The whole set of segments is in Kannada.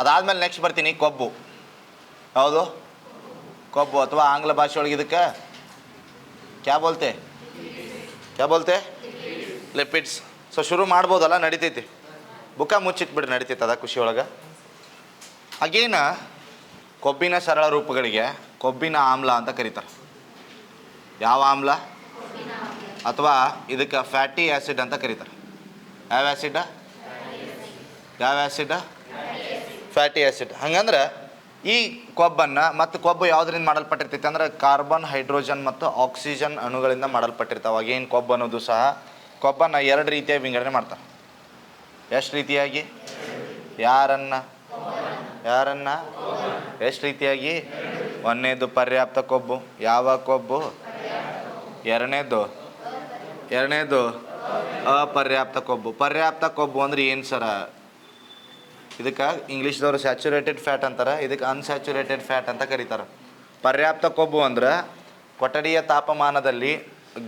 ಅದಾದ್ಮೇಲೆ ನೆಕ್ಸ್ಟ್ ಬರ್ತೀನಿ, ಕೊಬ್ಬು. ಹೌದು? ಕೊಬ್ಬು ಅಥವಾ ಆಂಗ್ಲ ಭಾಷೆ ಒಳಗೆ ಇದಕ್ಕೆ? ಕ್ಯಾ ಬೋಲ್ತೆ? ಕ್ಯಾ ಬೋಲ್ತೆ? ಲಿಪಿಡ್ಸ್ ಸೊ ಶುರು ಮಾಡ್ಬೋದಲ್ಲ, ನಡಿತೈತಿ. ಬುಕ್ಕ ಮುಚ್ಚಿಟ್ಬಿಡ್ರಿ ನಡಿತೈತೆ ಅದ ಖುಷಿ ಒಳಗೆ. ಅಗೇನ ಕೊಬ್ಬಿನ ಸರಳ ರೂಪಗಳಿಗೆ ಕೊಬ್ಬಿನ ಆಮ್ಲ ಅಂತ ಕರೀತಾರೆ. ಯಾವ ಆಮ್ಲ? ಅಥವಾ ಇದಕ್ಕೆ ಫ್ಯಾಟಿ ಆ್ಯಸಿಡ್ ಅಂತ ಕರೀತಾರೆ. ಯಾವ ಆ್ಯಸಿಡ ಯಾವ ಆ್ಯಸಿಡ ಫ್ಯಾಟಿ ಆ್ಯಸಿಡ್ ಹಂಗಂದ್ರೆ ಈ ಕೊಬ್ಬನ್ನು ಮತ್ತು ಕೊಬ್ಬು ಯಾವುದರಿಂದ ಮಾಡಲ್ಪಟ್ಟಿರ್ತೈತೆ ಅಂದ್ರೆ ಕಾರ್ಬನ್ ಹೈಡ್ರೋಜನ್ ಮತ್ತು ಆಕ್ಸಿಜನ್ ಅಣುಗಳಿಂದ ಮಾಡಲ್ಪಟ್ಟಿರ್ತಾವೆ. ಏನು ಕೊಬ್ಬು ಅನ್ನೋದು ಸಹ ಕೊಬ್ಬನ್ನು ಎರಡು ರೀತಿಯಾಗಿ ವಿಂಗಡಣೆ ಮಾಡ್ತಾರೆ. ಎಷ್ಟು ರೀತಿಯಾಗಿ? ಯಾರನ್ನ? ಯಾರನ್ನ? ಎಷ್ಟು ರೀತಿಯಾಗಿ? ಒಂದನೇದು ಪರ್ಯಾಪ್ತ ಕೊಬ್ಬು. ಯಾವ ಕೊಬ್ಬು? ಎರಡನೇದು? ಎರಡನೇದು ಅಪರ್ಯಾಪ್ತ ಕೊಬ್ಬು. ಪರ್ಯಾಪ್ತ ಕೊಬ್ಬು ಅಂದ್ರೆ ಏನು ಸರ? ಇದಕ್ಕೆ ಇಂಗ್ಲೀಷ್ದವ್ರು ಸ್ಯಾಚುರೇಟೆಡ್ ಫ್ಯಾಟ್ ಅಂತಾರೆ, ಇದಕ್ಕೆ ಅನ್ಸ್ಯಾಚುರೇಟೆಡ್ ಫ್ಯಾಟ್ ಅಂತ ಕರೀತಾರೆ. ಪರ್ಯಾಪ್ತ ಕೊಬ್ಬು ಅಂದ್ರೆ ಕೊಠಡಿಯ ತಾಪಮಾನದಲ್ಲಿ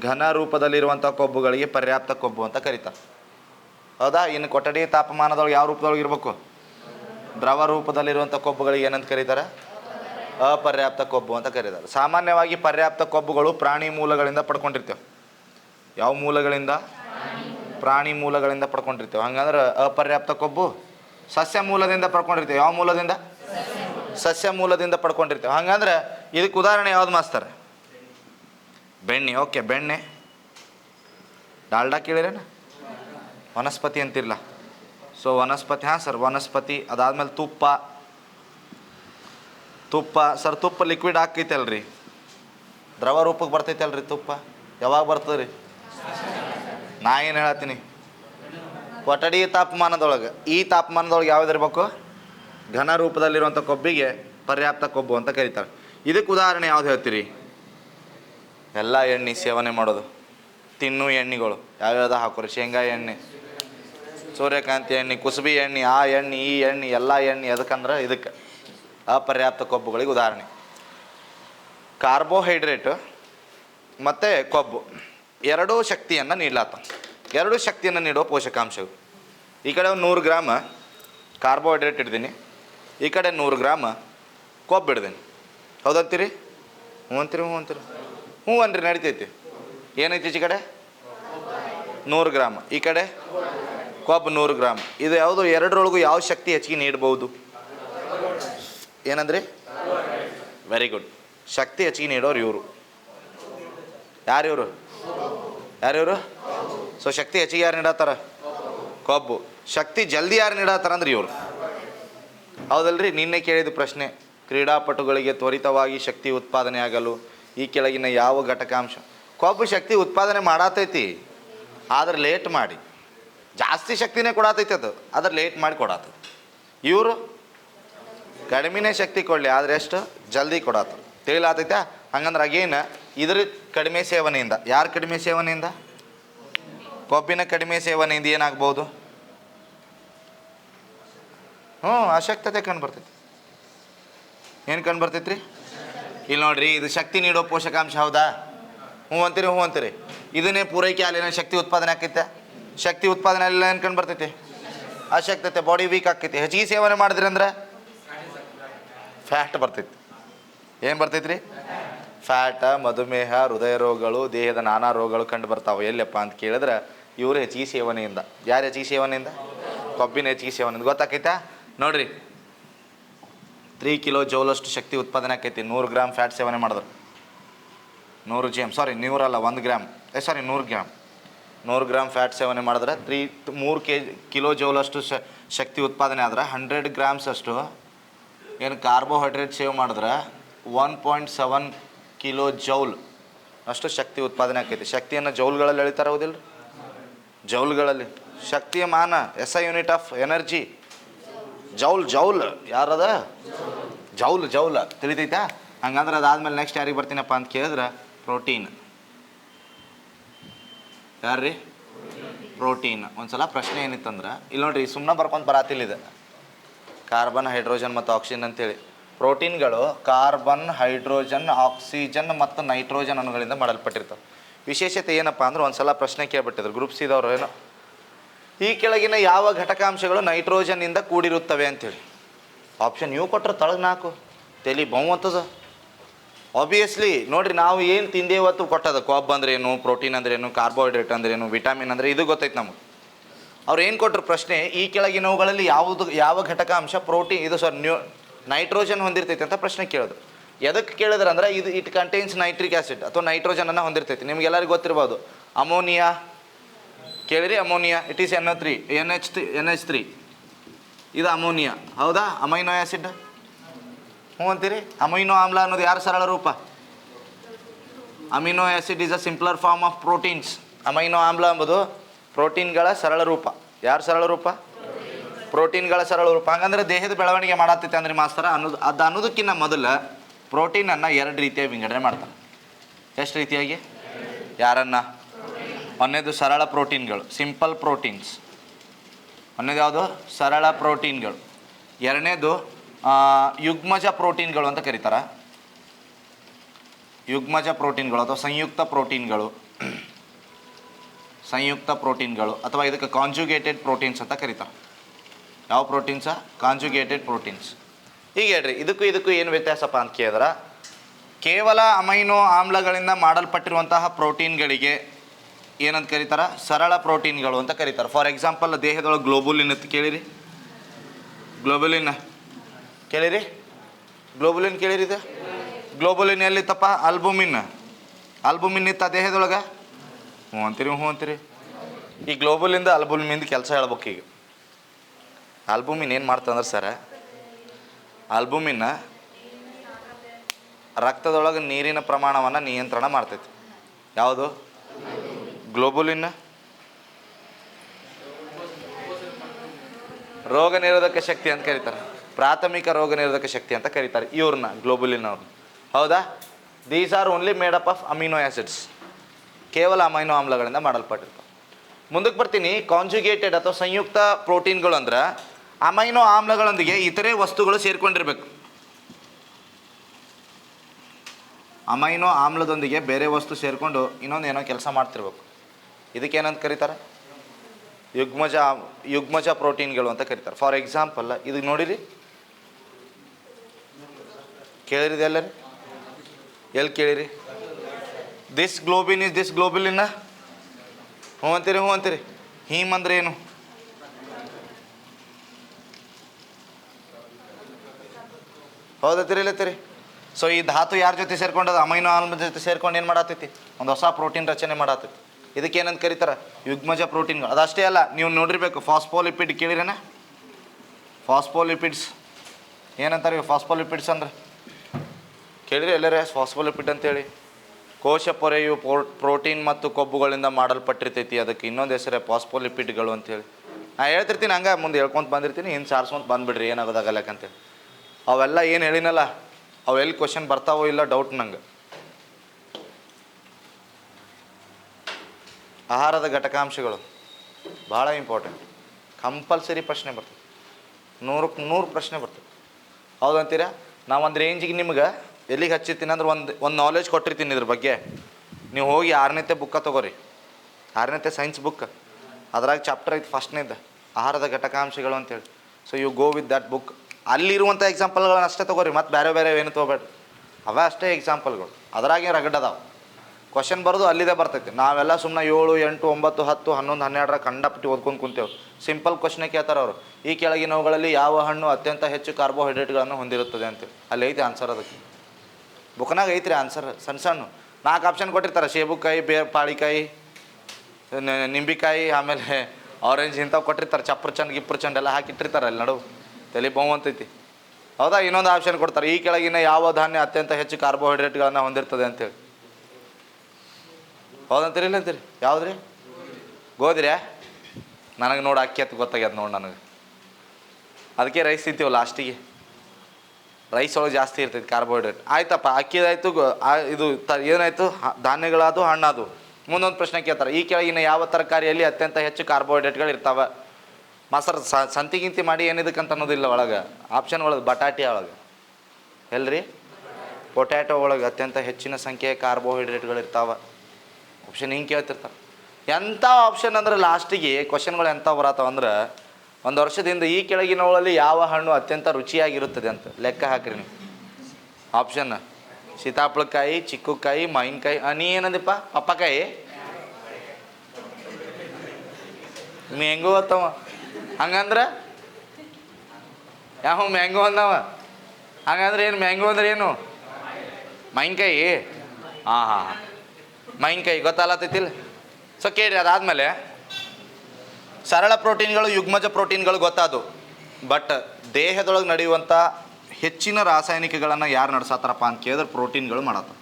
ಘನ ರೂಪದಲ್ಲಿರುವಂಥ ಕೊಬ್ಬುಗಳಿಗೆ ಪರ್ಯಾಪ್ತ ಕೊಬ್ಬು ಅಂತ ಕರೀತಾರೆ. ಹೌದಾ? ಇನ್ನು ಕೊಠಡಿಯ ತಾಪಮಾನದೊಳಗೆ ಯಾವ ರೂಪದೊಳಗೆ ಇರಬೇಕು? ದ್ರವ ರೂಪದಲ್ಲಿರುವಂಥ ಕೊಬ್ಬುಗಳಿಗೆ ಏನಂತ ಕರೀತಾರೆ? ಅಪರ್ಯಾಪ್ತ ಕೊಬ್ಬು ಅಂತ ಕರೀತಾರೆ. ಸಾಮಾನ್ಯವಾಗಿ ಪರ್ಯಾಪ್ತ ಕೊಬ್ಬುಗಳು ಪ್ರಾಣಿ ಮೂಲಗಳಿಂದ ಪಡ್ಕೊಂಡಿರ್ತೇವೆ. ಯಾವ ಮೂಲಗಳಿಂದ? ಪ್ರಾಣಿ ಮೂಲಗಳಿಂದ ಪಡ್ಕೊಂಡಿರ್ತೇವೆ. ಹಂಗಂದ್ರೆ ಅಪರ್ಯಾಪ್ತ ಕೊಬ್ಬು ಸಸ್ಯ ಮೂಲದಿಂದ ಪಡ್ಕೊಂಡಿರ್ತೀವಿ. ಯಾವ ಮೂಲದಿಂದ? ಸಸ್ಯ ಮೂಲದಿಂದ ಪಡ್ಕೊಂಡಿರ್ತೇವೆ. ಹಂಗಂದ್ರೆ ಇದಕ್ಕೆ ಉದಾಹರಣೆ ಯಾವ್ದು ಮಾಸ್ತಾರೆ? ಬೆಣ್ಣೆ. ಓಕೆ, ಬೆಣ್ಣೆ. ಡಾಲ್ಡಾ ಕೇಳಿರೇನ? ವನಸ್ಪತಿ ಅಂತಿರಲ್ಲ ಸೊ ವನಸ್ಪತಿ, ಹಾಂ ಸರ್, ವನಸ್ಪತಿ, ಅದಾದ್ಮೇಲೆ ತುಪ್ಪ. ತುಪ್ಪ, ಸರ್, ತುಪ್ಪ ಲಿಕ್ವಿಡ್ ಹಾಕೈತಲ್ರಿ. ದ್ರವ ರೂಪಕ್ಕೆ ಬರ್ತೈತಲ್ರಿ ತುಪ್ಪ. ಯಾವಾಗ ಬರ್ತದೆ ರೀ ನಾ ಏನು ಹೇಳತ್ತೀನಿ? ಕೊಠಡಿ ತಾಪಮಾನದೊಳಗೆ, ಈ ತಾಪಮಾನದೊಳಗೆ ಯಾವ್ದಿರ್ಬೇಕು ಘನ ರೂಪದಲ್ಲಿರುವಂಥ ಕೊಬ್ಬಿಗೆ ಪರ್ಯಾಪ್ತ ಕೊಬ್ಬು ಅಂತ ಕರೀತಾರೆ. ಇದಕ್ಕೆ ಉದಾಹರಣೆ ಯಾವ್ದು ಹೇಳ್ತೀರಿ? ಎಲ್ಲ ಎಣ್ಣೆ ಸೇವನೆ ಮಾಡೋದು. ತಿನ್ನು ಎಣ್ಣೆಗಳು. ಯಾವ್ಯಾವ್ದು ಹಾಕೋರಿ? ಶೇಂಗಾ ಎಣ್ಣೆ, ಸೂರ್ಯಕಾಂತಿ ಎಣ್ಣೆ, ಕುಸುಬಿ ಎಣ್ಣೆ, ಆ ಎಣ್ಣೆ, ಈ ಎಣ್ಣೆ, ಎಲ್ಲ ಎಣ್ಣೆ ಅದಕ್ಕಂದ್ರೆ ಇದಕ್ಕೆ ಅಪರ್ಯಾಪ್ತ ಕೊಬ್ಬುಗಳಿಗೆ ಉದಾಹರಣೆ. ಕಾರ್ಬೋಹೈಡ್ರೇಟ್ ಮತ್ತು ಕೊಬ್ಬು. ಎರಡೂ ಶಕ್ತಿಯನ್ನು ನೀಡ್ಲಾತ. ಎರಡೂ ಶಕ್ತಿಯನ್ನು ನೀಡುವ ಪೋಷಕಾಂಶಗಳು. ಈ ಕಡೆ ಒಂದು ನೂರು ಗ್ರಾಮ ಕಾರ್ಬೋಹೈಡ್ರೇಟ್ ಇಡ್ತೀನಿ. ಈ ಕಡೆ ನೂರು ಗ್ರಾಮ ಕೊಬ್ಬು ಇಡ್ತೀನಿ. ಹೌದಂತೀರಿ? ಹ್ಞೂ ಅಂತೀರಿ ಹ್ಞೂ ಅಂತೀರಿ ಹ್ಞೂ ಅನ್ರಿ ನಡಿತೈತಿ. ಏನೈತಿ ಈ ಕಡೆ? ನೂರು ಗ್ರಾಮ್. ಈ ಕಡೆ ಕೊಬ್ಬು ನೂರು ಗ್ರಾಮ್. ಇದು ಯಾವುದು? ಎರಡರೊಳಗೂ ಯಾವ ಶಕ್ತಿ ಹೆಚ್ಚಿಗೆ ನೀಡಬಹುದು ಏನಂದ್ರಿ? ವೆರಿ ಗುಡ್ ಶಕ್ತಿ ಹೆಚ್ಚಿಗೆ ನೀಡೋರು ಇವರು. ಯಾರು ಇವರು ಯಾರು ಇವರು ಸೊ ಶಕ್ತಿ ಹೆಚ್ಚಿಗೆ ಯಾರು ನೀಡತ್ತಾರ? ಕೊಬ್ಬು. ಶಕ್ತಿ ಜಲ್ದಿ ಯಾರು ನೀಡತ್ತಾರ ಅಂದ್ರೆ ಇವರು. ಹೌದಲ್ರಿ? ನಿನ್ನೆ ಕೇಳಿದ ಪ್ರಶ್ನೆ. ಕ್ರೀಡಾಪಟುಗಳಿಗೆ ತ್ವರಿತವಾಗಿ ಶಕ್ತಿ ಉತ್ಪಾದನೆ ಆಗಲು ಈ ಕೆಳಗಿನ ಯಾವ ಘಟಕಾಂಶ? ಕೊಬ್ಬು ಶಕ್ತಿ ಉತ್ಪಾದನೆ ಮಾಡತೈತಿ, ಆದ್ರೆ ಲೇಟ್ ಮಾಡಿ. ಜಾಸ್ತಿ ಶಕ್ತಿನೇ ಕೊಡತೈತಿ ಅದು, ಆದ್ರೆ ಲೇಟ್ ಮಾಡಿ ಕೊಡತ್ತ ಇವರು ಕಡಿಮೆನೇ ಶಕ್ತಿ ಕೊಡಲಿ, ಆದ್ರೆ ಎಷ್ಟು? ಜಲ್ದಿ ಕೊಡತ್ತ ತಿಳಿಲಾತೈತಾ? ಹಂಗಂದ್ರೆ ಅಗೇನ್, ಇದ್ರ ಕಡಿಮೆ ಸೇವನೆಯಿಂದ, ಯಾರು ಕಡಿಮೆ ಸೇವನೆಯಿಂದ? ಕೊಬ್ಬಿನ ಕಡಿಮೆ ಸೇವನೆಯಿಂದ ಏನಾಗ್ಬೋದು ಹ್ಞೂ ಅಶಕ್ತತೆ ಕಂಡು ಬರ್ತೈತಿ. ಏನು ಕಂಡು ರೀ ಇಲ್ಲಿ ನೋಡ್ರಿ, ಇದು ಶಕ್ತಿ ನೀಡೋ ಪೋಷಕಾಂಶ ಹೌದಾ? ಹ್ಞೂ ಅಂತೀರಿ ಹ್ಞೂ ಅಂತೀರಿ. ಇದನ್ನೇ ಪೂರೈಕೆ ಅಲ್ಲಿನ ಶಕ್ತಿ ಉತ್ಪಾದನೆ ಆಕೈತೆ ಶಕ್ತಿ ಉತ್ಪಾದನೆ ಅಲ್ಲ ಏನು ಕಂಡು ಬರ್ತೈತಿ? ಅಶಕ್ತತೆ ಬಾಡಿ ವೀಕ್ ಆಕೈತಿ ಹೆಚ್ಚಿಗೆ ಸೇವನೆ ಮಾಡಿದ್ರಿ ಅಂದ್ರೆ? ಫ್ಯಾಟ್ ಬರ್ತೈತಿ. ಏನು ಬರ್ತೈತಿ ರೀ ಫ್ಯಾಟ ಮಧುಮೇಹ, ಹೃದಯ ರೋಗಗಳು, ದೇಹದ ನಾನಾ ರೋಗಗಳು ಕಂಡು ಬರ್ತಾವೆ. ಎಲ್ಲಪ್ಪ ಅಂತ ಕೇಳಿದ್ರೆ ಇವರು ಹೆಚ್ಚಿಗೆ ಸೇವನೆಯಿಂದ. ಯಾರು ಹೆಚ್ಚಿಗೆ ಸೇವನೆಯಿಂದ? ಕೊಬ್ಬಿನ ಹೆಚ್ಚಿಗೆ ಸೇವನೆಯಿಂದ. ಗೊತ್ತಾಕೈತಾ ನೋಡ್ರಿ. ತ್ರೀ ಕಿಲೋ ಜೌಲಷ್ಟು ಶಕ್ತಿ ಉತ್ಪಾದನೆ ಆಕೈತಿ. ನೂರು ಗ್ರಾಮ್ ಫ್ಯಾಟ್ ಸೇವನೆ ಮಾಡಿದ್ರು. ನೂರು ಜಿ ಎಂ ಸಾರಿ ನೂರಲ್ಲ, ಒಂದು ಗ್ರಾಮ್ ಏ ಸಾರಿ ನೂರು ಗ್ರಾಮ್ ನೂರು ಗ್ರಾಮ್ ಫ್ಯಾಟ್ ಸೇವನೆ ಮಾಡಿದ್ರೆ ತ್ರೀ ಮೂರು ಕೆ ಕಿಲೋ ಜೌಲಷ್ಟು ಶಕ್ತಿ ಉತ್ಪಾದನೆ ಆದ್ರೆ ಹಂಡ್ರೆಡ್ ಗ್ರಾಮ್ಸ್ ಅಷ್ಟು ಏನು ಕಾರ್ಬೋಹೈಡ್ರೇಟ್ ಸೇವ್ ಮಾಡಿದ್ರೆ one point seven kilo joule ಅಷ್ಟು ಶಕ್ತಿ ಉತ್ಪಾದನೆ ಆಕೈತಿ. ಶಕ್ತಿಯನ್ನು ಜೌಲ್ಗಳಲ್ಲಿ ಎಳಿತಾರೆ ಹೌದಿಲ್ಲ ಜೌಲ್ಗಳಲ್ಲಿ ಶಕ್ತಿಯ ಮಾನ S I unit of energy joule joule. ಯಾರದ? Joule joule. ತಿಳಿತೈತಾ? ಹಂಗಂದ್ರೆ ಅದಾದ್ಮೇಲೆ ನೆಕ್ಸ್ಟ್ ಯಾರಿಗೆ ಬರ್ತೀನಪ್ಪ ಅಂತ ಕೇಳಿದ್ರೆ ಪ್ರೋಟೀನ್. ಯಾರ್ರಿ? ಪ್ರೋಟೀನ್. ಒಂದ್ಸಲ ಪ್ರಶ್ನೆ ಏನಿತ್ತಂದ್ರೆ ಇಲ್ಲಿ ನೋಡ್ರಿ ಸುಮ್ಮನೆ ಬರ್ಕೊಂಡು ಬರಾತಿಲ್ಲ ಇದೆ. ಕಾರ್ಬನ್, ಹೈಡ್ರೋಜನ್ ಮತ್ತು ಆಕ್ಸಿಜನ್ ಅಂತೇಳಿ. ಪ್ರೋಟೀನ್ಗಳು ಕಾರ್ಬನ್, ಹೈಡ್ರೋಜನ್, ಆಕ್ಸಿಜನ್ ಮತ್ತು ನೈಟ್ರೋಜನ್ ಅಣುಗಳಿಂದ ಮಾಡಲ್ಪಟ್ಟಿರ್ತವೆ. ವಿಶೇಷತೆ ಏನಪ್ಪ ಅಂದ್ರೆ ಒಂದ್ಸಲ ಪ್ರಶ್ನೆ ಕೇಳ್ಬಿಟ್ಟಿದ್ರು. ಗ್ರೂಪ್ ಇದ್ದವ್ರು ಏನೋ? ಈ ಕೆಳಗಿನ ಯಾವ ಘಟಕಾಂಶಗಳು ನೈಟ್ರೋಜನ್ನಿಂದ ಕೂಡಿರುತ್ತವೆ ಅಂತೇಳಿ. ಆಪ್ಷನ್ ನೀವು ಕೊಟ್ಟರೆ ತಳಗೆ ನಾಲ್ಕು ತಲೆ ಬಹುಮತದ ಆಬ್ವಿಯಸ್ಲಿ ನೋಡ್ರಿ, ನಾವು ಏನು ತಿಂದೆ ಇವತ್ತು ಕೊಟ್ಟದ? ಕೊಬ್ಬು ಏನು ಪ್ರೋಟೀನ್ ಅಂದ್ರೇನು ಕಾರ್ಬೋಹೈಡ್ರೇಟ್ ಅಂದ್ರೇನು ವಿಟಮಿನ್ ಅಂದ್ರೆ ಇದು ಗೊತ್ತೈತೆ ನಮಗೆ. ಅವ್ರು ಏನು ಕೊಟ್ಟರು ಪ್ರಶ್ನೆ, ಈ ಕೆಳಗಿನವುಗಳಲ್ಲಿ ಯಾವುದು, ಯಾವ ಘಟಕಾಂಶ ಪ್ರೋಟೀನ್ ಇದು ಸರ್ ನ್ಯೂ ನೈಟ್ರೋಜನ್ ಹೊಂದಿರ್ತೈತೆ ಅಂತ ಪ್ರಶ್ನೆ ಕೇಳಿದ್ರು ಎದಕ್ಕೆ ಕೇಳಿದ್ರೆ ಅಂದ್ರೆ ಇದು ಇಟ್ ಕಂಟೈನ್ಸ್ ನೈಟ್ರಿಕ್ ಆಸಿಡ್ ಅಥವಾ ನೈಟ್ರೋಜನನ್ನು ಹೊಂದಿರ್ತೈತಿ. ನಿಮ್ಗೆಲ್ಲರಿಗೂ ಗೊತ್ತಿರ್ಬೋದು. ಅಮೋನಿಯಾ ಕೇಳಿರಿ, ammonia it is N three N H N H three ಇದು ಅಮೋನಿಯಾ. ಹೌದಾ? ಅಮೈನೋ ಆ್ಯಸಿಡ್ ಹ್ಞೂ ಅಂತೀರಿ? ಅಮೈನೋ ಆಮ್ಲ ಅನ್ನೋದು ಯಾರು ಸರಳ ರೂಪ? Amino acid is a simpler form of proteins amino ಆಮ್ಲ ಎಂಬುದು ಪ್ರೋಟೀನ್ಗಳ ಸರಳ ರೂಪ. ಯಾರು ಸರಳ ರೂಪ? ಪ್ರೋಟೀನ್ಗಳ ಸರಳ ರೂಪ. ಹಂಗಂದ್ರೆ ದೇಹದ ಬೆಳವಣಿಗೆ ಮಾಡತ್ತೈತೆ ಅಂದ್ರೆ ಮಾಸ್ತರ, ಅನ್ನೋದು ಅದು ಅನ್ನೋದಕ್ಕಿಂತ ಮೊದಲು ಪ್ರೋಟೀನನ್ನು ಎರಡು ರೀತಿಯಾಗಿ ವಿಂಗಡಣೆ ಮಾಡ್ತಾನೆ ಎಷ್ಟು ರೀತಿಯಾಗಿ? ಯಾರನ್ನ? ಒಂದನೇದು ಸರಳ ಪ್ರೋಟೀನ್ಗಳು, ಸಿಂಪಲ್ ಪ್ರೋಟೀನ್ಸ್. ಒಂದೇದು ಯಾವುದು? ಸರಳ ಪ್ರೋಟೀನ್ಗಳು. ಎರಡನೇದು ಯುಗ್ಮಜ ಪ್ರೋಟೀನ್ಗಳು ಅಂತ ಕರೀತಾರೆ. ಯುಗ್ಮಜ ಪ್ರೋಟೀನ್ಗಳು ಅಥವಾ ಸಂಯುಕ್ತ ಪ್ರೋಟೀನ್ಗಳು. ಸಂಯುಕ್ತ ಪ್ರೋಟೀನ್ಗಳು ಅಥವಾ ಇದಕ್ಕೆ ಕಾಂಜುಗೇಟೆಡ್ ಪ್ರೋಟೀನ್ಸ್ ಅಂತ ಕರೀತಾರೆ. ಯಾವ ಪ್ರೋಟೀನ್ಸ? ಕಾಂಜುಗೇಟೆಡ್ ಪ್ರೋಟೀನ್ಸ್ ಈಗ ಹೇಳ್ರಿ, ಇದಕ್ಕೂ ಇದಕ್ಕೂ ಏನು ವ್ಯತ್ಯಾಸಪ್ಪ ಅಂತ ಕೇಳಿದ್ರೆ? ಕೇವಲ ಅಮೈನೋ ಆಮ್ಲಗಳಿಂದ ಮಾಡಲ್ಪಟ್ಟಿರುವಂತಹ ಪ್ರೋಟೀನ್ಗಳಿಗೆ ಏನಂತ ಕರೀತಾರೆ? ಸರಳ ಪ್ರೋಟೀನ್ಗಳು ಅಂತ ಕರೀತಾರೆ. ಫಾರ್ ಎಕ್ಸಾಂಪಲ್ ದೇಹದೊಳಗೆ ಗ್ಲೋಬುಲಿನ್ ಅಂತ ಕೇಳಿರಿ. ಗ್ಲೋಬುಲಿನ್ ಕೇಳಿರಿ. ಗ್ಲೋಬುಲಿನ್ ಕೇಳಿರಿ ಇದು? ಗ್ಲೋಬುಲಿನ್ ಎಲ್ಲಿತ್ತಪ್ಪ? ಅಲ್ಬುಮಿನ್ ಅಲ್ಬುಮಿನ್ ಇತ್ತ ದೇಹದೊಳಗೆ? ಹ್ಞೂ ಅಂತೀರಿ ಹ್ಞೂ ಅಂತೀರಿ. ಈ ಗ್ಲೋಬಲಿಂದ ಅಲ್ಬುಮಿಂದ ಕೆಲಸ ಹೇಳ್ಬೇಕು ಈಗ. ಆಲ್ಬುಮಿನ್ ಏನು ಮಾಡ್ತಂದ್ರೆ ಸರ ಆಲ್ಬುಮಿನ್ ರಕ್ತದೊಳಗೆ ನೀರಿನ ಪ್ರಮಾಣವನ್ನು ನಿಯಂತ್ರಣ ಮಾಡ್ತೈತಿ. ಯಾವುದು? ಗ್ಲೋಬುಲಿನ್? ರೋಗ ನಿರೋಧಕ ಶಕ್ತಿ ಅಂತ ಕರೀತಾರೆ. ಪ್ರಾಥಮಿಕ ರೋಗ ನಿರೋಧಕ ಶಕ್ತಿ ಅಂತ ಕರೀತಾರೆ ಇವ್ರನ್ನ, ಗ್ಲೋಬುಲಿನ್ ಅವ್ರನ್ನ. ಹೌದಾ? These are only made up of amino acids ಕೇವಲ ಅಮೈನೋ ಆಮ್ಲಗಳಿಂದ ಮಾಡಲ್ಪಟ್ಟಿರ್ತಾವೆ. ಮುಂದಕ್ಕೆ ಬರ್ತೀನಿ ಕಾಂಜುಗೇಟೆಡ್ ಅಥವಾ ಸಂಯುಕ್ತ ಪ್ರೋಟೀನ್ಗಳು ಅಂದ್ರೆ ಅಮೈನೋ ಆಮ್ಲಗಳೊಂದಿಗೆ ಇತರೆ ವಸ್ತುಗಳು ಸೇರ್ಕೊಂಡಿರ್ಬೇಕು. ಅಮೈನೋ ಆಮ್ಲದೊಂದಿಗೆ ಬೇರೆ ವಸ್ತು ಸೇರಿಕೊಂಡು ಇನ್ನೊಂದು ಏನೋ ಕೆಲಸ ಮಾಡ್ತಿರ್ಬೇಕು. ಇದಕ್ಕೇನಂತ ಕರೀತಾರೆ? ಯುಗ್ಮಜ ಯುಗ್ಮಜ ಪ್ರೋಟೀನ್ಗಳು ಅಂತ ಕರೀತಾರೆ. ಫಾರ್ ಎಕ್ಸಾಂಪಲ್ ಇದು ನೋಡಿರಿ. ಕೇಳಿರಿದೆ ಎಲ್ಲರಿ? ಎಲ್ಲಿ ಕೇಳಿರಿ? This globin is this globulin ಹ್ಞೂ ಅಂತೀರಿ ಹ್ಞೂ ಅಂತೀರಿ. ಹೀಮ್ ಅಂದ್ರೆ ಏನು? ಹೌದತ್ತೀರಿ, ಇಲ್ಲತ್ತೀರಿ? ಸೊ ಈ ಧಾತು ಯಾರ ಜೊತೆ ಸೇರ್ಕೊಂಡದ? ಅಮೈನೋ ಆಮ್ಲದ ಜೊತೆ ಸೇರ್ಕೊಂಡು ಏನು ಮಾಡತ್ತೈತಿ ಒಂದು ಹೊಸ ಪ್ರೋಟೀನ್ ರಚನೆ ಮಾಡತ್ತೈತಿ ಇದಕ್ಕೆ ಏನಂತ ಕರೀತಾರೆ? ಯುಗ್ಮಜ ಪ್ರೋಟೀನ್ಗಳು ಅದಷ್ಟೇ ಅಲ್ಲ, ನೀವು ನೋಡಿರ್ಬೇಕು ಫಾಸ್ಫೋಲಿಪಿಡ್ ಕೇಳಿರೇನ? ಫಾಸ್ಫೋಲಿಪಿಡ್ಸ್ ಏನಂತಾರೆ ಫಾಸ್ಫೋಲಿಪಿಡ್ಸ್ ಅಂದ್ರೆ? ಕೇಳಿರಿ ಎಲ್ಲರೇ ಫಾಸ್ಫೋಲಿಪಿಡ್ ಅಂತೇಳಿ. ಕೋಶ ಪೊರೆಯು ಪ್ರೋಟೀನ್ ಮತ್ತು ಕೊಬ್ಬುಗಳಿಂದ ಮಾಡಲ್ಪಟ್ಟಿರ್ತೈತಿ. ಅದಕ್ಕೆ ಇನ್ನೊಂದು ಹೆಸರೇ ಫಾಸ್ಫೋಲಿಪಿಡ್ಗಳು ಅಂತೇಳಿ. ನಾ ಹೇಳ್ತಿರ್ತೀನಿ, ಹಂಗೆ ಮುಂದೆ ಹೇಳ್ಕೊಂತ ಬಂದಿರ್ತೀನಿ, ಹಿಂದೆ ಸಾರ್ಸ್ಕೊಂತ ಬಂದ್ಬಿಡ್ರಿ ಏನಾಗೋದಾಗಲ್ಲಕ್ಕಂತೇಳಿ ಅವೆಲ್ಲ ಏನು ಹೇಳಿನಲ್ಲ ಅವೆಲ್ಲಿ ಕ್ವಶನ್ ಬರ್ತಾವೋ ಇಲ್ಲ ಡೌಟ್ ನಂಗೆ. ಆಹಾರದ ಘಟಕಾಂಶಗಳು ಭಾಳ ಇಂಪಾರ್ಟೆಂಟ್ ಕಂಪಲ್ಸರಿ ಪ್ರಶ್ನೆ ಬರ್ತದೆ. ನೂರಕ್ಕೆ ನೂರು ಪ್ರಶ್ನೆ ಬರ್ತದೆ. ಹೌದಂತೀರಾ ನಾವು ಒಂದು ರೇಂಜಿಗೆ ನಿಮ್ಗೆ ಎಲ್ಲಿಗೆ ಹಚ್ಚಿರ್ತೀನಿ ಅಂದ್ರೆ ಒಂದು ಒಂದು ನಾಲೆಜ್ ಕೊಟ್ಟಿರ್ತೀನಿ ಇದ್ರ ಬಗ್ಗೆ. ನೀವು ಹೋಗಿ ಆರನೇತೆ ಬುಕ್ಕ ತೊಗೋರಿ. ಆರನೇತೆ ಸೈನ್ಸ್ ಬುಕ್ ಅದ್ರಾಗ ಚಾಪ್ಟರ್ ಐತೆ ಫಸ್ಟ್ನೇದು ಆಹಾರದ ಘಟಕಾಂಶಗಳು ಅಂತೇಳಿ. So you go with that book ಅಲ್ಲಿರುವಂಥ ಎಕ್ಸಾಂಪಲ್ಗಳನ್ನ ಅಷ್ಟೇ ತೊಗೋರಿ. ಮತ್ತು ಬೇರೆ ಬೇರೆ ಏನು ತೊಗೋಬೇಡ್ರಿ. ಅವೇ ಅಷ್ಟೇ ಎಕ್ಸಾಂಪಲ್ಗಳು ಅದ್ರಾಗೆ ರಗಡ್ ಅದಾವ. ಕ್ವಶನ್ ಬರೋದು ಅಲ್ಲಿದೆ ಬರ್ತೈತಿ. ನಾವೆಲ್ಲ ಸುಮ್ಮನೆ ಏಳು, ಎಂಟು, ಒಂಬತ್ತು, ಹತ್ತು, ಹನ್ನೊಂದು, ಹನ್ನೆರಡರ ಕಂಡಪಟ್ಟಿ ಓದ್ಕೊಂಡು ಕುಂತೇವೆ. ಸಿಂಪಲ್ ಕ್ವಶನೇ ಕೇಳ್ತಾರೆ ಅವರು. ಈ ಕೆಳಗಿನವುಗಳಲ್ಲಿ ಯಾವ ಹಣ್ಣು ಅತ್ಯಂತ ಹೆಚ್ಚು ಕಾರ್ಬೋಹೈಡ್ರೇಟ್ಗಳನ್ನು ಹೊಂದಿರುತ್ತದೆ ಅಂತೇಳಿ ಅಲ್ಲಿ ಐತಿ ಆನ್ಸರ್ ಅದಕ್ಕೆ. ಬುಕ್ನಾಗ ಐತ್ರಿ ಆನ್ಸರ್ ಸಣ್ಣ ಸಣ್ಣ. ನಾಲ್ಕು ಆಪ್ಷನ್ ಕೊಟ್ಟಿರ್ತಾರೆ. ಸೇಬುಕಾಯಿ, ಬೇ, ಪಾಳಿಕಾಯಿ ನಿಂಬಿಕಾಯಿ, ಆಮೇಲೆ ಆರೆಂಜ್ ಇಂಥವು ಕೊಟ್ಟಿರ್ತಾರೆ. ಚಪ್ರ ಚಂಡ್ ಗಿಪ್ರ ಚಂಡ್ ಎಲ್ಲ ಹಾಕಿಟ್ಟಿರ್ತಾರೆ ಅಲ್ಲಿ ನಡು ತಲೆ ಬಹು ಅಂತೈತಿ. ಹೌದಾ? ಇನ್ನೊಂದು ಆಪ್ಷನ್ ಕೊಡ್ತಾರೆ. ಈ ಕೆಳಗಿನ ಯಾವ ಧಾನ್ಯ ಅತ್ಯಂತ ಹೆಚ್ಚು ಕಾರ್ಬೋಹೈಡ್ರೇಟ್ಗಳನ್ನು ಹೊಂದಿರ್ತದೆ ಅಂತೇಳಿ ಹೌದಂತೀರಿ ಇಲ್ಲ ಅಂತೀರಿ ಯಾವ್ದ್ರಿ ಗೋಧಿರ್ಯಾ ನನಗೆ ನೋಡಿ ಅಕ್ಕಿ ಅಂತ ಗೊತ್ತಾಗ್ಯದ ನೋಡಿ ನನಗೆ. ಅದಕ್ಕೆ ರೈಸ್ ತಿಂತೀವಿ ಲಾಸ್ಟಿಗೆ? ರೈಸ್ ಒಳಗೆ ಜಾಸ್ತಿ ಇರ್ತೈತಿ ಕಾರ್ಬೋಹೈಡ್ರೇಟ್ ಆಯ್ತಪ್ಪ ಅಕ್ಕಿದಾಯ್ತು ಇದು ತ ಏನಾಯ್ತು? ಧಾನ್ಯಗಳಾದವು ಧಾನ್ಯಗಳಾದು ಹಣ್ಣಾದು. ಮುಂದೊಂದು ಪ್ರಶ್ನೆ ಕೇಳ್ತಾರೆ. ಈ ಕೆಳಗಿನ ಯಾವ ತರಕಾರಿಯಲ್ಲಿ ಅತ್ಯಂತ ಹೆಚ್ಚು ಕಾರ್ಬೋಹೈಡ್ರೇಟ್ಗಳು ಇರ್ತಾವೆ? ಮಾಸ್ತರ್ ಸಂತಿಗಿಂತಿ ಸಂತಿ ಗಿಂತಿ ಮಾಡಿ ಏನಿದಕ್ಕಂತ ಅನ್ನೋದಿಲ್ಲ ಒಳಗೆ. ಆಪ್ಷನ್ ಒಳಗೆ ಬಟಾಟೆ ಒಳಗೆ. ಎಲ್ರಿ? ಪೊಟ್ಯಾಟೊ ಒಳಗೆ ಅತ್ಯಂತ ಹೆಚ್ಚಿನ ಸಂಖ್ಯೆಯ ಕಾರ್ಬೋಹೈಡ್ರೇಟ್ಗಳು ಇರ್ತಾವೆ. ಆಪ್ಷನ್ ಹಿಂಗೆ ಕೇಳ್ತಿರ್ತಾರೆ ಎಂಥ ಆಪ್ಷನ್ ಅಂದ್ರೆ ಲಾಸ್ಟಿಗೆ ಕ್ವಶನ್ಗಳು ಎಂಥ ಬರತ್ತವ ಅಂದ್ರೆ ಒಂದು ವರ್ಷದಿಂದ ಈ ಕೆಳಗಿನವಳಲ್ಲಿ ಯಾವ ಹಣ್ಣು ಅತ್ಯಂತ ರುಚಿಯಾಗಿರುತ್ತದೆ ಅಂತ ಲೆಕ್ಕ ಹಾಕ್ರಿ ನೀವು. ಆಪ್ಷನ್ ಸೀತಾಫಲಕಾಯಿ ಚಿಕ್ಕುಕಾಯಿ, ಮಾವಿನಕಾಯಿ ಅನಿ ಏನಂದಪ್ಪ ಪಪ್ಪಕಾಯಿ? ಮ್ಯಾಂಗೋ ಅತ್ತವ. ಹಂಗಂದ್ರೆ? ಯಾವ ಮ್ಯಾಂಗೋ ಅಂದವ? ಹಂಗಂದ್ರೆ ಏನು ಮ್ಯಾಂಗೋ ಅಂದ್ರೆ ಏನು? ಮಾವಿನಕಾಯಿ. ಹಾಂ ಹಾಂ. ಮಾವಿನಕಾಯಿ ಗೊತ್ತಾಲತ್ತೈತಿಲ್ಲ ಸೊ ಕೇಳಿ ಅದಾದಮೇಲೆ ಸರಳ ಪ್ರೋಟೀನ್ಗಳು, ಯುಗ್ಮಜ ಪ್ರೋಟೀನ್ಗಳು ಗೊತ್ತಾದವು ಬಟ್ ದೇಹದೊಳಗೆ ನಡೆಯುವಂಥ ಹೆಚ್ಚಿನ ರಾಸಾಯನಿಕಗಳನ್ನು ಯಾರು ನಡೆಸತ್ತಾರಪ್ಪ ಅಂತ ಕೇಳಿದ್ರೆ ಪ್ರೋಟೀನ್ಗಳು ಮಾಡತ್ತ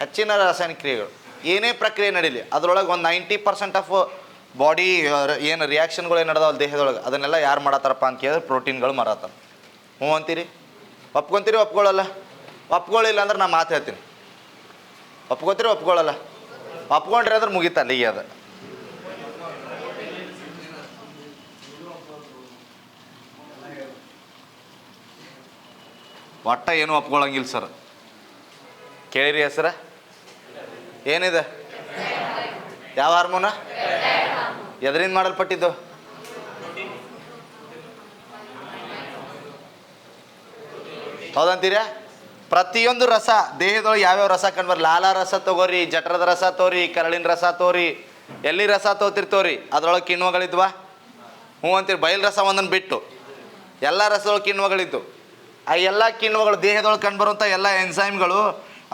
ಹೆಚ್ಚಿನ ರಾಸಾಯನಿಕ ಕ್ರಿಯೆಗಳು. ಏನೇ ಪ್ರಕ್ರಿಯೆ ನಡೀಲಿ, ಅದರೊಳಗೆ ಒಂದು ನೈಂಟಿ ಪರ್ಸೆಂಟ್ ಆಫ್ ಬಾಡಿ ಏನು ರಿಯಾಕ್ಷನ್ಗಳು ಏನು ನಡೆದಾವಲ್ಲ ದೇಹದೊಳಗೆ, ಅದನ್ನೆಲ್ಲ ಯಾರು ಮಾಡತ್ತಾರಪ್ಪ ಅಂತ ಕೇಳಿದ್ರೆ ಪ್ರೋಟೀನ್ಗಳು ಮಾಡತ್ತಾರ ಹ್ಞೂ ಅಂತೀರಿ? ಒಪ್ಕೊಂತೀರಿ ಒಪ್ಕೊಳ್ಳಲ್ಲ ಒಪ್ಕೊಳ್ಳಿಲ್ಲ ಅಂದ್ರೆ ನಾನು ಮಾತು ಹೇಳ್ತೀನಿ. ಒಪ್ಕೋತೀರಿ ಒಪ್ಕೊಳ್ಳಲ್ಲ. ಒಪ್ಕೊಂಡ್ರೆ ಅಂದ್ರೆ ಮುಗೀತ ಅಲ್ಲಿಗೆ ಅದು. ಒಟ್ಟ ಏನು ಒಪ್ಕೊಳ್ಳಂಗಿಲ್ಲ ಸರ್. ಕೇಳಿರಿ ಹೆಸರ. ಏನಿದೆ? ಯಾವ ಹಾರ್ಮೋನ? ಎದರಿಂದ ಮಾಡಲ್ಪಟ್ಟಿದ್ದು? ಹೌದಂತೀರಾ? ಪ್ರತಿಯೊಂದು ರಸ, ದೇಹದೊಳಗೆ ಯಾವ್ಯಾವ ರಸ ಕಂಡ್ಬರ್ ಲಾಲ ರಸ ತಗೋರಿ, ಜಠರದ ರಸ ತೋರಿ, ಕರಳಿನ ರಸ ತೋರಿ, ಎಲ್ಲಿ ರಸ ತೋತಿರ್ತೋರಿ ಅದ್ರೊಳಗೆ ಕಿಣ್ವಗಳಿದ್ವಾ? ಹ್ಞೂ ಅಂತೀರಿ, ಬಯಲು ರಸ ಒಂದನ್ನು ಬಿಟ್ಟು. ಎಲ್ಲ ರಸದೊಳಗೆ ಕಿಣ್ವಗಳಿದ್ದು. ಆ ಎಲ್ಲ ಕಿಣ್ವಗಳು ದೇಹದೊಳಗೆ ಕಂಡುಬರುವಂಥ ಎಲ್ಲ ಎನ್ಸೈಮ್ಗಳು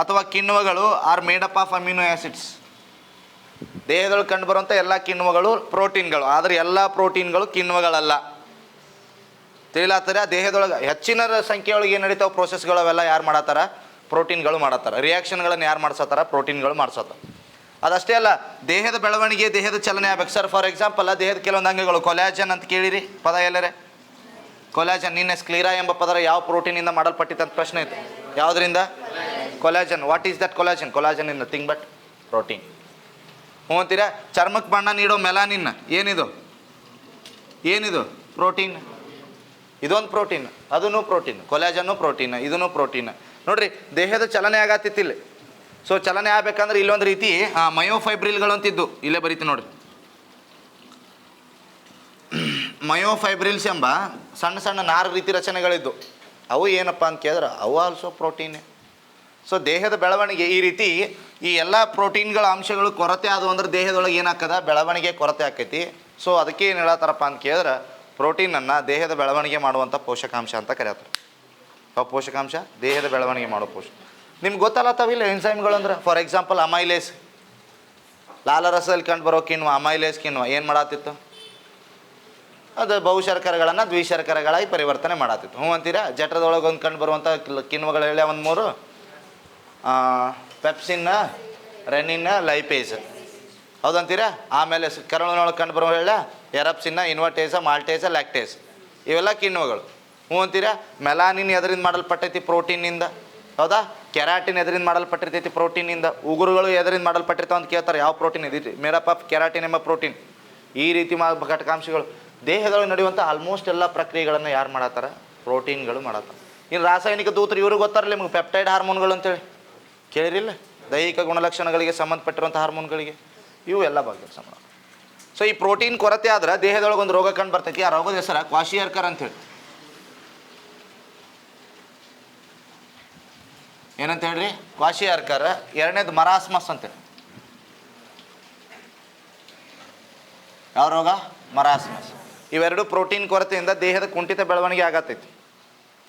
ಅಥವಾ ಕಿಣ್ವಗಳು are made up of amino acids ದೇಹದೊಳಗೆ ಕಂಡುಬರುವಂಥ ಎಲ್ಲ ಕಿಣ್ವಗಳು ಪ್ರೋಟೀನ್ಗಳು ಆದರೆ ಎಲ್ಲ ಪ್ರೋಟೀನ್ಗಳು ಕಿಣ್ವಗಳಲ್ಲ. ತಿಳಿಲಾತರ ದೇಹದೊಳಗೆ ಹೆಚ್ಚಿನ ಸಂಖ್ಯೆಯೊಳಗೆ ಏನು ನಡೀತಾವೆ ಪ್ರೋಸೆಸ್ಗಳು ಅವೆಲ್ಲ ಯಾರು ಮಾಡತ್ತಾರ? ಪ್ರೋಟೀನ್ಗಳು ಮಾಡತ್ತಾರ. ರಿಯಾಕ್ಷನ್ಗಳನ್ನು ಯಾರು ಮಾಡ್ಸತ್ತಾರ? ಪ್ರೋಟೀನ್ಗಳು ಮಾಡ್ಸತ್ತ. ಅದಷ್ಟೇ ಅಲ್ಲ, ದೇಹದ ಬೆಳವಣಿಗೆ, ದೇಹದ ಚಲನೆ ಆಗ್ಬೇಕು. ಸರ್ ಫಾರ್ ಎಕ್ಸಾಂಪಲ್ ದೇಹದ ಕೆಲವೊಂದು ಅಂಗಗಳು ಕೊಲ್ಯಾಜನ್ ಅಂತ ಕೇಳಿರಿ ಪದ ಎಲ್ಲರೇ? ಕೊಲಾಜನ್ ನಿನ್ನೆ ಸ್ಕ್ಲೀರಾ ಎಂಬ ಪದರ ಯಾವ ಪ್ರೋಟೀನಿಂದ ಮಾಡಲ್ಪಟ್ಟಿತ್ತು ಅಂತ ಪ್ರಶ್ನೆ ಇತ್ತು. ಯಾವುದರಿಂದ? Collagen what is that collagen collagen in nothing but protein ಹ್ಞೂ ಅಂತೀರಾ? ಚರ್ಮಕ್ಕೆ ಬಣ್ಣ ನೀಡೋ ಮೆಲಾನಿನ್ ಏನಿದು? ಏನಿದು? ಪ್ರೋಟೀನ್ ಇದೊಂದು ಪ್ರೋಟೀನ್ ಅದೂ ಪ್ರೋಟೀನ್ ಕೊಲಾಜನ್ನು ಪ್ರೋಟೀನ್ ಇದೂ ಪ್ರೋಟೀನ್. ನೋಡ್ರಿ, ದೇಹದ ಚಲನೆ ಆಗತ್ತಿತ್ತಿಲ್ಲ ಸೊ ಚಲನೆ ಆಗ್ಬೇಕಂದ್ರೆ ಇಲ್ಲೊಂದು ರೀತಿ ಮಯೋಫೈಬ್ರಿಲ್ಗಳು ಅಂತಿದ್ದು ಇಲ್ಲೇ ಬರೀತಿ ನೋಡ್ರಿ. ಮಯೋಫೈಬ್ರಿಲ್ಸ್ ಎಂಬ ಸಣ್ಣ ಸಣ್ಣ ನಾರು ರೀತಿ ರಚನೆಗಳಿದ್ದು. ಅವು ಏನಪ್ಪ ಅಂತ ಕೇಳಿದ್ರೆ, ಅವು ಆಲ್ಸೋ ಪ್ರೋಟೀನ್. ಸೊ ದೇಹದ ಬೆಳವಣಿಗೆ ಈ ರೀತಿ, ಈ ಎಲ್ಲ ಪ್ರೋಟೀನ್ಗಳ ಅಂಶಗಳು ಕೊರತೆ ಆದವು ಅಂದ್ರೆ ದೇಹದೊಳಗೆ ಏನಾಗ್ತದ? ಬೆಳವಣಿಗೆ ಕೊರತೆ ಆಕೈತಿ. ಸೊ ಅದಕ್ಕೆ ಏನು ಹೇಳತ್ತಾರಪ್ಪ ಅಂತ ಕೇಳಿದ್ರೆ ಪ್ರೋಟೀನನ್ನು ದೇಹದ ಬೆಳವಣಿಗೆ ಮಾಡುವಂಥ ಪೋಷಕಾಂಶ ಅಂತ ಕರೀತಾರೆ ಯಾವ ಪೋಷಕಾಂಶ ದೇಹದ ಬೆಳವಣಿಗೆ ಮಾಡೋ ಪೋಷ ನಿಮ್ಗೆ ಎನ್ಸೈಮ್ಗಳು ಅಂದ್ರೆ? ಫಾರ್ ಎಕ್ಸಾಂಪಲ್ ಅಮೈಲೇಸ್ ಲಾಲರಸದಲ್ಲಿ ಕಂಡು ಬರೋ ಕಿಣ್ವ ಅಮೈಲೇಸ್ ಕಿಣ್ವ ಏನು ಮಾಡತ್ತಿತ್ತು ಅದು ಬಹುಶರ್ಕರಗಳನ್ನು ದ್ವಿಶರ್ಕರಗಳಾಗಿ ಪರಿವರ್ತನೆ ಮಾಡತ್ತಿತ್ತು ಹ್ಞೂ ಅಂತೀರಾ? ಜಠರದೊಳಗೆ ಒಂದು ಕಂಡು ಬರುವಂಥ ಕಿಣ್ವಗಳು ಹೇಳಿ ಒಂದು ಮೂರು? ಪೆಪ್ಸಿನ್ನ ರೆನಿನ್ನ ಲೈಪೇಸ್. ಹೌದಂತೀರಾ? ಆಮೇಲೆ ಕರುಳಿನೊಳಗೆ ಕಂಡು ಬರುವ ಹೇಳ ಎರಪ್ಸಿನ್ನ, ಇನ್ವರ್ಟೇಸ, ಮಾಲ್ಟೇಸ, ಲ್ಯಾಕ್ಟೇಸ್. ಇವೆಲ್ಲ ಕಿಣ್ವಗಳು. ಹ್ಞೂ ಅಂತೀರಾ? ಮೆಲಾನಿನ್ ಎದರಿಂದ ಮಾಡಲ್ಪಟ್ಟೈತಿ ಪ್ರೋಟೀನಿಂದ. ಹೌದಾ? ಕೆರಾಟಿನ್ ಎದರಿಂದ ಮಾಡಲ್ಪಟ್ಟಿರ್ತೈತಿ ಪ್ರೋಟೀನಿಂದ. ಉಗುರುಗಳು ಎದರಿಂದ ಮಾಡಲ್ಪಟ್ಟಿರ್ತಾವ ಅಂತ ಕೇಳ್ತಾರೆ. ಯಾವ ಪ್ರೋಟೀನ್? ಇದೈತಿ ಮೇರಪ್ ಆಫ್ ಕೆರಾಟಿನ್ ಎಂಬ ಪ್ರೋಟೀನ್. ಈ ರೀತಿ ಮಾ ಘಟಕಾಂಶಗಳು. ದೇಹದಲ್ಲಿ ನಡೆಯುವಂಥ ಆಲ್ಮೋಸ್ಟ್ ಎಲ್ಲ ಪ್ರಕ್ರಿಯೆಗಳನ್ನು ಯಾರು ಮಾಡತ್ತಾರ? ಪ್ರೋಟೀನ್ಗಳು ಮಾಡತ್ತಾರ. ಇನ್ನು ರಾಸಾಯನಿಕ ದೂತರು ಇವರು ಗೊತ್ತಾರಲ್ಲ ನಿಮ್ಗೆ? ಪೆಪ್ಟೈಡ್ ಹಾರ್ಮೋನ್ಗಳು ಅಂತೇಳಿ. ಕೇಳಿರಿಲ್ಲ? ದೈಹಿಕ ಗುಣಲಕ್ಷಣಗಳಿಗೆ ಸಂಬಂಧಪಟ್ಟಿರುವಂಥ ಹಾರ್ಮೋನ್ಗಳಿಗೆ. ಇವು ಎಲ್ಲ ಬಗ್ಗೆ ಸಂಬಂಧ. ಸೊ ಈ ಪ್ರೋಟೀನ್ ಕೊರತೆ ಆದ್ರೆ ದೇಹದೊಳಗೆ ಒಂದು ರೋಗ ಕಂಡು ಬರ್ತೈತಿ. ಆ ರೋಗದ ಹೆಸರ ಕ್ವಾಶಿಯರ್ಕರ್ ಅಂತೇಳಿ ಏನಂತ ಹೇಳ್ರಿ? ಕ್ವಾಶಿಯರ್ಕರ್ ಎರಡನೇದು ಮರಾಸ್ಮಸ್ ಅಂತೇಳಿ ಯಾವ ರೋಗ? ಮರಾಸ್ಮಸ್ ಇವೆರಡು ಪ್ರೋಟೀನ್ ಕೊರತೆಯಿಂದ ದೇಹದ ಕುಂಠಿತ ಬೆಳವಣಿಗೆ ಆಗತ್ತೈತಿ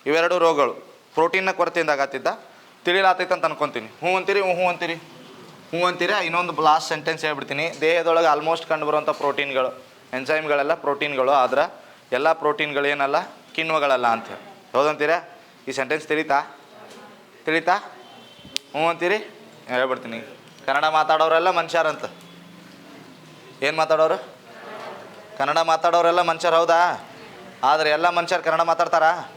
ಇವೆರಡು ರೋಗಗಳು. ಪ್ರೋಟೀನ್ನ ಕೊರತೆಯಿಂದ ಆಗತ್ತಿದ್ದ. ತಿಳಿಲಾತೈತೆ ಅಂತ ಅನ್ಕೊಂತೀನಿ. ಹ್ಞೂ ಅಂತೀರಿ ಹ್ಞೂ ಅಂತೀರಿ? ಹ್ಞೂ ಅಂತೀರಾ? ಇನ್ನೊಂದು ಲಾಸ್ಟ್ ಸೆಂಟೆನ್ಸ್ ಹೇಳ್ಬಿಡ್ತೀನಿ. ದೇಹದೊಳಗೆ ಆಲ್ಮೋಸ್ಟ್ ಕಂಡು ಬರುವಂಥ ಪ್ರೋಟೀನ್ಗಳು ಎನ್ಸೈಮ್ಗಳೆಲ್ಲ ಪ್ರೋಟೀನ್ಗಳು ಆದ್ರೆ ಎಲ್ಲ ಪ್ರೋಟೀನ್ಗಳು ಏನಲ್ಲ? ಕಿಣ್ವಗಳಲ್ಲ ಅಂತ ಹೌದಂತೀರಾ? ಈ ಸೆಂಟೆನ್ಸ್ ತಿಳಿತಾ? ತಿಳಿತಾ? ಹ್ಞೂ ಅಂತೀರಿ? ಹೇಳ್ಬಿಡ್ತೀನಿ. ಕನ್ನಡ ಮಾತಾಡೋರೆಲ್ಲ ಮನುಷ್ಯರಂತ. ಏನು ಮಾತಾಡೋರು? ಕನ್ನಡ ಮಾತಾಡೋರೆಲ್ಲ ಮನುಷ್ಯರು ಹೌದಾ? ಆದರೆ ಎಲ್ಲ ಮನುಷ್ಯರು ಕನ್ನಡ ಮಾತಾಡ್ತಾರಾ?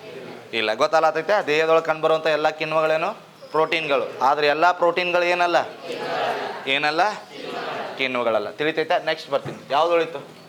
ಇಲ್ಲ ಗೊತ್ತಲ್ಲತೈತೆ ದೇಹದೊಳಗೆ ಕಂಡು ಬರುವಂಥ ಎಲ್ಲ ಕಿಣ್ವಗಳೇನು? ಪ್ರೋಟೀನ್ಗಳು. ಆದರೆ ಎಲ್ಲ ಪ್ರೋಟೀನ್ಗಳು ಏನಲ್ಲ? ಏನಲ್ಲ? ಕಿಣ್ವಗಳಲ್ಲ ತಿಳಿತೈತೆ? ನೆಕ್ಸ್ಟ್ ಬರ್ತೀನಿ. ಯಾವ್ದು ಉಳಿತು